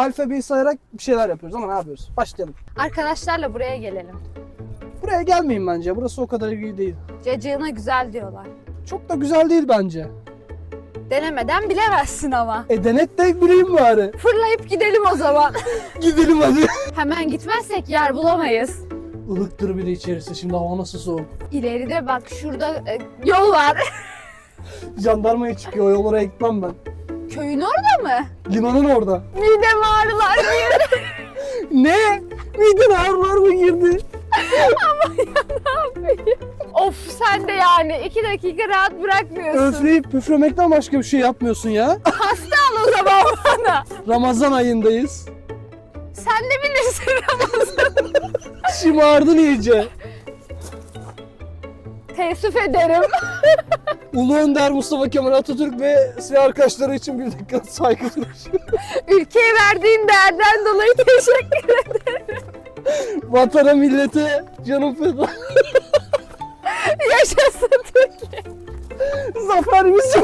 alfabeyi sayarak bir şeyler yapıyoruz ama ne yapıyoruz? Başlayalım. Arkadaşlarla buraya gelelim. Buraya gelmeyin bence. Burası o kadar iyi değil. Cacığına güzel diyorlar. Çok da güzel değil bence. Denemeden bilemezsin ama. E denet de bileyim bari. Fırlayıp gidelim o zaman. Gidelim hadi. Hemen gitmezsek yer bulamayız. Ilıktır bir de içerisi. Şimdi hava nasıl soğuk. İleride bak şurada e, yol var. Jandarmaya çıkıyor. O yollara gitmem ben. Köyün orada mı? Limanın orada. Midem ağrılar. Ne? Miden ağrılar mı girdi? of sen de yani iki dakika rahat bırakmıyorsun. Öfleyip püflemekten başka bir şey yapmıyorsun ya. Hasta al o zaman bana. Ramazan ayındayız. Sen de bilirsin Ramazan. Şımardın iyice. Teessüf ederim. Ulu Önder Mustafa Kemal Atatürk ve silah arkadaşları için bir dakika saygı duruşu. Ülkeye verdiğin değerden dolayı teşekkür ederim. Vatana millete canım feda. Yaşasın Türkiye. Zafer bizim.